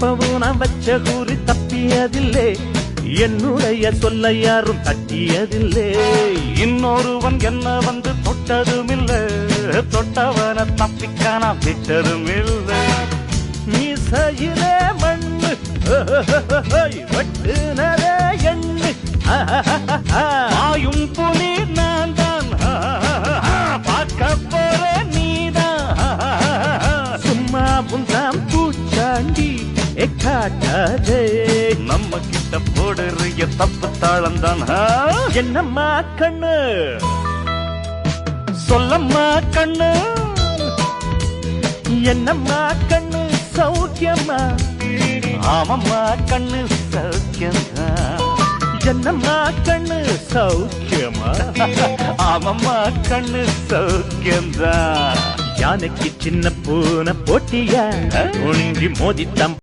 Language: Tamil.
எப்பவும் நான் வச்ச கூறி தப்பியதில்லை. என்னுடைய சொல்ல யாரும் தட்டியதில்லை. இன்னொருவன் என்ன வந்து தொட்டதும் இல்லை தொட்டவனை தப்பிக்கான விட்டதும் இல்லை மீசையிலே மண்ணு வெட்டுனதே எக்காட்டாதே? நம்ம கிட்ட போடுறிய தப்பு தாளம் தான் என்னம்மா கண்ணு? சொல்லம்மா கண்ணு? என்னம்மா கண்ணு சௌக்கியம்மா ஆமம்மா கண்ணு சௌக்கியம் என்னம்மா கண்ணு சௌக்கியமா? ஆமம்மா கண்ணு சௌக்கியம்தான் யானைக்கு சின்ன பூனை போட்டியா? ஒன்றி மோதித்தம்